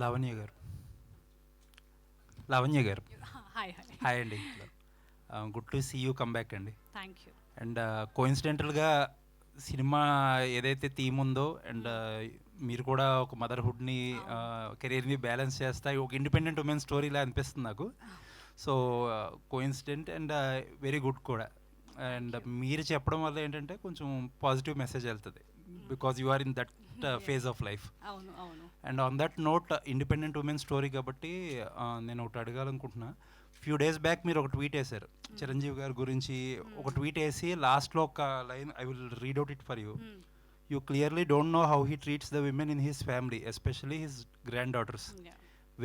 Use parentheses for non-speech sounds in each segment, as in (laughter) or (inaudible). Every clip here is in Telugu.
లావణ్య గారు. Lavanya garu. (laughs) Hi hi. Hi అండి. Good to see you come back అండి. థ్యాంక్ యూ అండ్ కోయిన్సిడెంటల్గా సినిమా ఏదైతే థీమ్ ఉందో అండ్ మీరు కూడా ఒక మదర్హుడ్ని కెరీర్ని బ్యాలెన్స్ చేస్తా ఒక ఇండిపెండెంట్ ఉమెన్ స్టోరీలా అనిపిస్తుంది నాకు. So coincident and very good కూడా. అండ్ మీరు చెప్పడం వల్ల ఏంటంటే కొంచెం పాజిటివ్ మెసేజ్ వెళ్తుంది. Because you are in that phase of life అవును అవును. And on that note independent women story కాబట్టి నేను ఒకటి అడగాలనుకుంటున్నా. ఫ్యూ డేస్ బ్యాక్ మీరు ఒక ట్వీట్ వేశారు. చిరంజీవి గారి గురించి ఒక ట్వీట్ వేసి లాస్ట్లో ఒక line I will read out it for you. You clearly don't know how he treats the women in his family especially his granddaughters.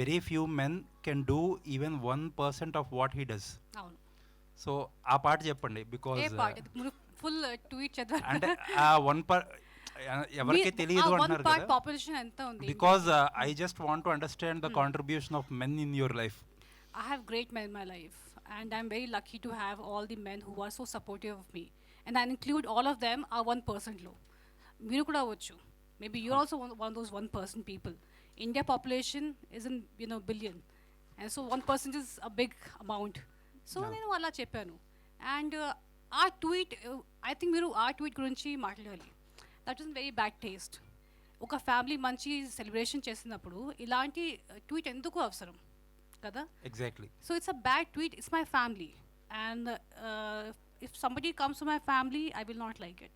Very few men can do even one percent of what he does so ఆ పాట చెప్పండి పార్ట్ ఫుల్ ట్వీట్ అంటే ఆ వన్ పర్ ఎవరికి తెలియదు వన్ అంటున్నారు పార్ట్ కదా పాపులేషన్ ఎంత ఉంది because I just want to understand the contribution of men in your life I have great men in my life, and I'm very lucky to have all the men who are so supportive of me. And I include all of them are one percent low. మీరు కూడా అవ్వచ్చు. Maybe you're also one those one percent people India population is in you know billion and so one percent is a big amount so నేను అలా చెప్పాను. అండ్ ఆ ట్వీట్ ఐ థింక్ మీరు ఆ ట్వీట్ గురించి మాట్లాడాలి. That is very bad taste ఒక ఫ్యామిలీ మంచి సెలబ్రేషన్ చేసినప్పుడు ఇలాంటి ట్వీట్ ఎందుకు అవసరం? కదా? Exactly So it's a bad tweet. It's my family, and uh, if somebody comes to my family, I will not like it.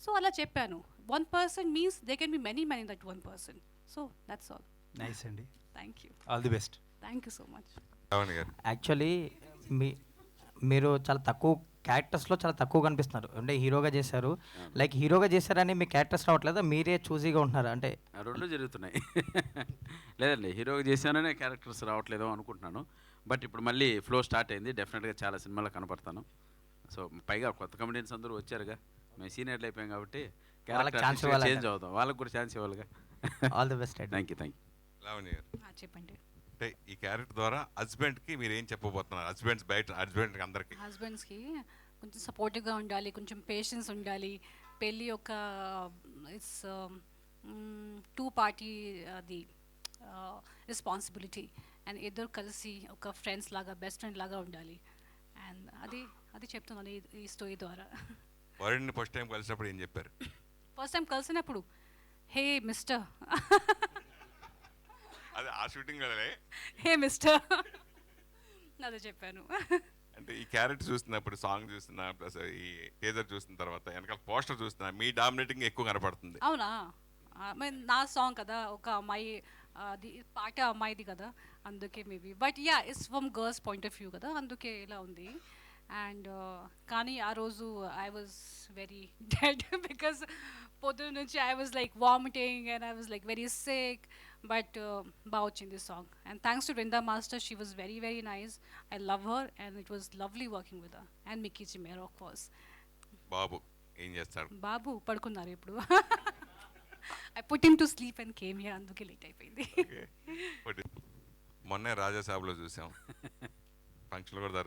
So అలా చెప్పాను. One person means they can be many many that one person so that's all nice అండి. Thank you all the best thank you so much Ravan garu. Actually మీ మీరు చాలా తక్కువ క్యారెక్టర్స్లో చాలా తక్కువ కనిపిస్తున్నారు. అంటే హీరోగా చేశారు. లైక్ హీరోగా చేశారని మీ క్యారెక్టర్స్ రావట్లేదా? మీరే చూసీగా ఉంటున్నారు? అంటే రెండు జరుగుతున్నాయి. (laughs) లేదండి హీరోగా చేశాననే క్యారెక్టర్స్ రావట్లేదో అనుకుంటున్నాను. బట్ ఇప్పుడు మళ్ళీ ఫ్లో స్టార్ట్ అయింది. డెఫినెట్గా చాలా సినిమాలో కనపడతాను. సో పైగా కొత్త కమెడియన్స్ అందరూ వచ్చారుగా. మేము సీనియర్లు అయిపోయాం కాబట్టి చేంజ్ అవుతాం. వాళ్ళకి కూడా chance ఇవ్వాలిగా. All the best thank you thank you చెప్పండి. అంటే ఈ క్యారెక్టర్ ద్వారా హస్బెండ్కి మీరు ఏం చెప్పబోతున్నారు? హస్బెండ్స్ బయట హస్బెండ్ అందరికి. హస్బెండ్స్కి కొంచెం సపోర్టివ్గా ఉండాలి కొంచెం పేషెన్స్ ఉండాలి. పెళ్ళి ఒక ఇట్స్ టూ పార్టీ అది రెస్పాన్సిబిలిటీ. అండ్ ఇద్దరు కలిసి ఒక ఫ్రెండ్స్ లాగా బెస్ట్ ఫ్రెండ్ లాగా ఉండాలి. అండ్ అది అది చెప్తున్నాను ఈ- ఈ స్టోరీ ద్వారా. వరుణ్ని ఫస్ట్ టైం కలిసినప్పుడు ఏం చెప్పారు? ఫస్ట్ టైం కలిసినప్పుడు హే మిస్టర్. అదే ఆ షూటింగ్ వల్లే హే మిస్టర్. అదే చెప్పాను. అంటే ఈ క్యారెక్టర్ చూస్తున్నప్పుడు సాంగ్ చూస్తున్నా ప్లస్ ఈ టీజర్ చూసిన తర్వాత వెనకాల పోస్టర్ చూస్తున్నా మీ డామినేటింగ్ ఎక్కువ కనపడుతుంది. అవునా? నా సాంగ్ కదా ఒక అమ్మాయి అది పాట అమ్మాయిది కదా అందుకే maybe but ya it's from girls point of view కదా అందుకే ఇలా ఉంది. అండ్ కానీ ఆ రోజు I was very dead because పొద్దున నుంచి I was like vomiting and I was like very sick but బాగా వచ్చింది song and thanks to Vrinda master she was very very nice I love her and it was lovely working with and Mickey J Meyer of course బాబు ఏం చేస్తాడు? బాబు పడుకున్నారు ఇప్పుడు. I put him to sleep and came here అందుకే లేట్ అయిపోయింది. మొన్నే రాజాసాబ్లో చూసాం. ఫంక్షన్ కూడా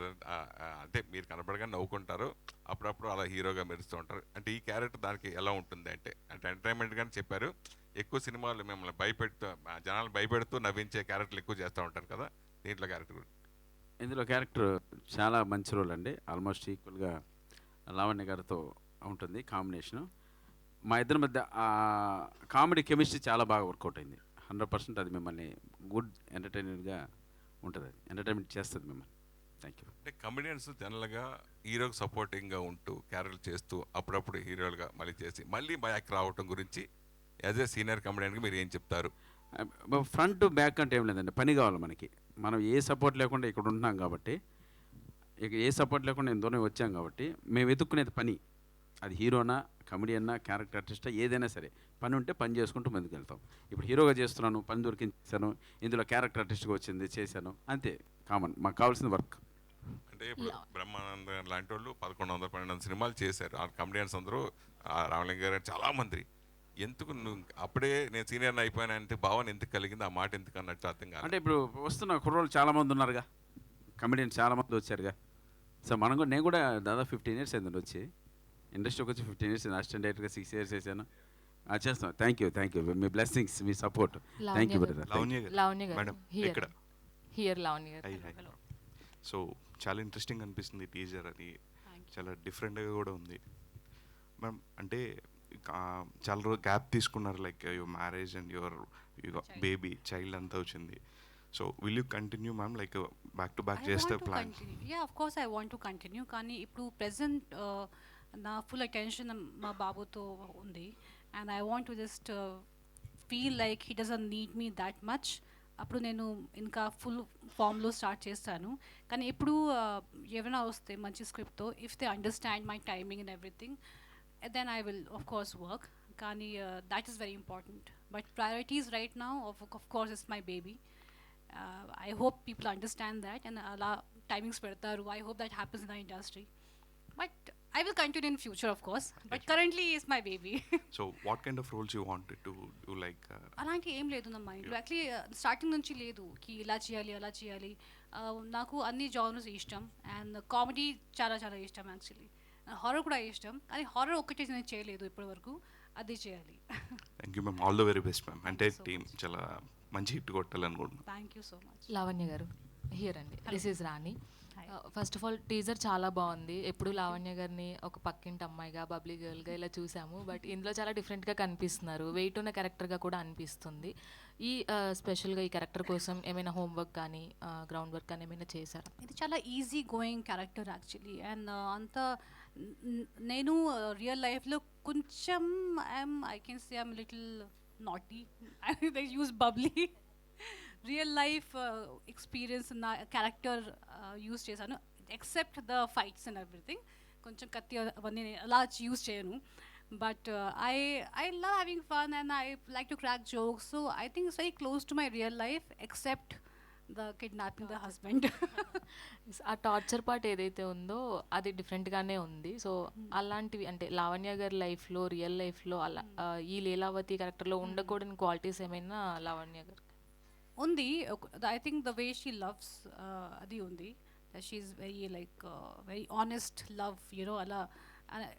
అంటే మీరు కనపడగానే నవ్వుకుంటారు. అప్పుడప్పుడు అలా హీరోగా మెరుస్తూ ఉంటారు. అంటే ఈ క్యారెక్టర్ దానికి ఎలా ఉంటుంది అంటే అంటే ఎంటర్టైన్మెంట్ గానే చెప్పారు. ఎక్కువ సినిమాలు మిమ్మల్ని భయపెడుతూ జనాలు భయపెడుతూ నవ్వించే క్యారెక్టర్లు ఎక్కువ చేస్తూ ఉంటారు కదా దీంట్లో క్యారెక్టర్ ఇందులో క్యారెక్టర్ చాలా మంచి రోల్ అండి. ఆల్మోస్ట్ ఈక్వల్గా లావణ్య గారితో ఉంటుంది కాంబినేషను మా ఇద్దరి మధ్య కామెడీ కెమిస్ట్రీ చాలా బాగా వర్కౌట్ అయింది. హండ్రెడ్ పర్సెంట్ అది మిమ్మల్ని గుడ్ ఎంటర్టైనర్గా ఉంటుంది. అది ఎంటర్టైన్మెంట్ చేస్తుంది మిమ్మల్ని. థ్యాంక్ యూ అంటే కమెడియన్స్ జనరల్గా హీరోకి సపోర్టింగ్గా ఉంటూ క్యారెక్టర్ చేస్తూ అప్పుడప్పుడు హీరోలుగా మళ్ళీ చేసి మళ్ళీ బ్యాక్ రావటం గురించి యాజ్ ఏ సీనియర్ కమెడియన్కి మీరు ఏం చెప్తారు? ఫ్రంట్ బ్యాక్ అంటే ఏం లేదండి పని కావాలి మనకి. మనం ఏ సపోర్ట్ లేకుండా ఇక్కడ ఉంటున్నాం కాబట్టి ఇక ఏ సపోర్ట్ లేకుండా నేను దూరం వచ్చాం కాబట్టి మేము వెతుక్కునేది పని. అది హీరోనా కమెడియన్నా క్యారెక్టర్ ఆర్టిస్టా ఏదైనా సరే. పని ఉంటే పని చేసుకుంటూ ముందుకు వెళ్తాం. ఇప్పుడు హీరోగా చేస్తున్నాను పని దొరికించాను ఇందులో క్యారెక్టర్ ఆర్టిస్ట్గా వచ్చింది చేశాను అంతే కామన్ మాకు కావాల్సిన వర్క్. అంటే ఇప్పుడు బ్రహ్మానంద లాంటి వాళ్ళు పదకొండు వందల పన్నెండు వందల సినిమాలు చేశారు. ఆ కమెడియన్స్ అందరూ ఆ రామలింగ గారు చాలా మంది. ఎందుకు నువ్వు అప్పుడే నేను సీనియర్ అయిపోయాను అంటే భావన ఎందుకు కలిగింది? ఆ మాట ఎందుకు అన్నట్టు అర్థం కాదు అంటే ఇప్పుడు వస్తున్న కుర్రోళ్ళు చాలామంది ఉన్నారుగా. కమెడియన్స్ చాలామంది వచ్చారుగా. సో మనం కూడా నేను కూడా దాదాపు ఫిఫ్టీన్ ఇయర్స్ అయిందండి వచ్చి. ఇండస్ట్రీకి వచ్చి ఫిఫ్టీన్ ఇయర్స్ అసిస్టెంట్ డైరెక్టర్గా సిక్స్ ఇయర్స్ చేశాను. చేస్తాం థ్యాంక్ యూ థ్యాంక్ యూ మీ blessings me support thank you brother madam here hi so చాలా ఇంట్రెస్టింగ్ అనిపిస్తుంది టీజర్ అది చాలా డిఫరెంట్గా కూడా ఉంది. మ్యామ్ అంటే చాలా రోజు గ్యాప్ తీసుకున్నారు like your marriage and your baby child అంతా వచ్చింది. So will you continue ma'am like back to back చేస్తే plan. Yeah, of course I want to continue. కానీ ఇప్పుడు ప్రెసెంట్ నా ఫుల్ అటెన్షన్ మా బాబుతో ఉంది. And I want to just feel like he doesn't need me that much అప్పుడు నేను ఇంకా ఫుల్ ఫామ్లో స్టార్ట్ చేస్తాను. కానీ ఇప్పుడు uh, ఏమైనా వస్తే మంచి స్క్రిప్ట్తో if they understand my timing and everything Then I will of course work కానీ that is very important but priorities right now of of course is my baby uh, I hope people understand that and allow timings పెడతారు I hope that happens in the industry. But I will continue in future of course. But currently is my baby. (laughs) So what kind of roles you wanted to do like అలాంటి ఏం లేదు నా మైండ్లో యాక్చువల్లీ స్టార్టింగ్ నుంచి లేదు కి ఇలా చేయాలి అలా చేయాలి Uh, నాకు అన్ని జానర్స్ ఇష్టం అండ్ కామెడీ చాలా చాలా ఇష్టం యాక్చువల్లీ హారర్ కూడా ఇష్టం. కానీ హారర్ ఒక్కటే నేను చేయలేదు ఇప్పటివరకు. అది చేయాలి. Thank you ma'am all the very best ma'am అంటే so టీం చాలా మంచి hit కొట్టాలనుకుంటున్నాను thank you so much Lavanya గారు హియర్ అండి. This is Rani. First of all teaser చాలా బాగుంది. ఎప్పుడు లావణ్య గారిని ఒక పక్కింటి అమ్మాయిగా బబ్లీ గర్ల్గా ఇలా చూసాము. బట్ ఇందులో చాలా డిఫరెంట్గా కనిపిస్తున్నారు. వెయిట్ ఉన్న క్యారెక్టర్గా కూడా అనిపిస్తుంది. ఈ స్పెషల్గా ఈ క్యారెక్టర్ కోసం ఏమైనా హోంవర్క్ కానీ గ్రౌండ్ వర్క్ కానీ ఏమైనా చేశారా? ఇది చాలా easy going character actually and అంత నేను రియల్ లైఫ్లో కొంచెం I'm I can say I'm little naughty I use bubbly real life experience నా క్యారెక్టర్ యూస్ చేశాను. Except the fights and everything కొంచెం కత్తి అవన్నీ నేను అలా యూస్ చేయను. But I I love having fun and I like to crack jokes so I think it's very close to my real life except the kidnapping the husband ఆ టార్చర్ పార్ట్ ఏదైతే ఉందో అది డిఫరెంట్గానే ఉంది. సో అలాంటివి అంటే లావణ్య గారి లైఫ్లో రియల్ లైఫ్లో అలా ఆ, ఈ లీలావతి క్యారెక్టర్లో ఉండకూడని క్వాలిటీస్ ఏమైనా లావణ్య గారు ఉంది. I think the way she loves అది ఉంది. She's very like very honest love you know అలా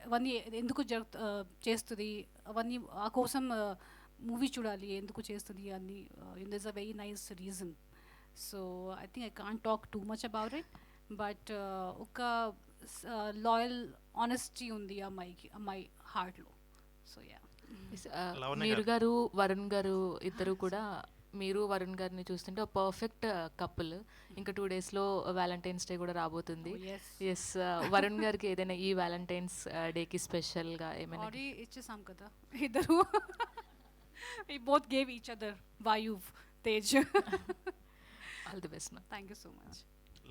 అవన్నీ ఎందుకు జరుగు చేస్తుంది? అవన్నీ ఆ కోసం మూవీ చూడాలి ఎందుకు చేస్తుంది? అని this a very nice reason so I think I can't talk too much about it but ఒక లాయల్ ఆనెస్టీ ఉంది ఆ అమ్మాయికి అమ్మాయి హార్ట్లో సో యా మీరు గారు వరుణ్ గారు ఇద్దరు కూడా మీరు వరుణ్ గారిని చూస్తుంటే ఒక పర్ఫెక్ట్ కపుల్ ఇంకా టూ డేస్లో వ్యాలంటైన్స్ డే కూడా రాబోతుంది. Oh, yes. ఎస్ వరుణ్ గారికి ఏదైనా ఈ వ్యాలంటైన్స్ డేకి స్పెషల్గా ఏమైనా ఇచ్చేసాం కదా. ఇద్దరు. ఈ both gave each other వాయువ్ Tej all the best thank you so much.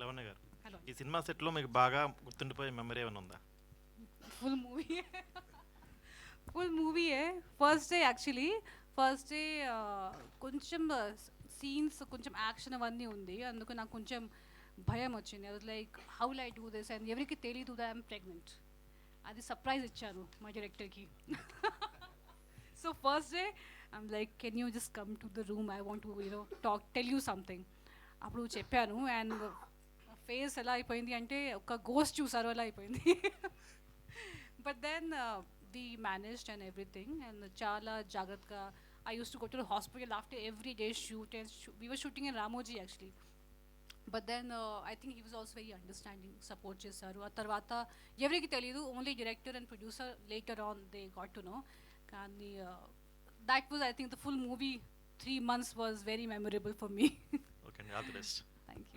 Lavanya గారు హలో. ఈ సినిమా సెట్లో మీకు బాగా గుర్తుండిపోయే మెమరీ ఏమైనా ఉందా? Full movie. Full movie first day actually first day కొంచెం సీన్స్ కొంచెం యాక్షన్ అవన్నీ ఉంది. అందుకు నాకు కొంచెం భయం వచ్చింది. అది like how I'll do this? And ఎవరికి తెలీదు ఐఎమ్ ప్రెగ్నెంట్. అది సర్ప్రైజ్ ఇచ్చాను మా డైరెక్టర్కి. (laughs) So first day I'm like can you just come to the room? I want to you know talk tell you something. అప్పుడు చెప్పాను అండ్ ఫేస్ ఎలా అయిపోయింది అంటే ఒక గోస్ట్ చూసారు అలా అయిపోయింది. But then we managed and everything and చాలా జాగ్రత్తగా I use to go to hospital after every day shoot and we were shooting in Ramoji actually but then I think he was also very understanding support చేశారు. ఆ తర్వాత ఎవరికి తెలియదు only director and producer later on they got to know కానీ that was I think the full movie three months was very memorable for me looking after this. Thank you.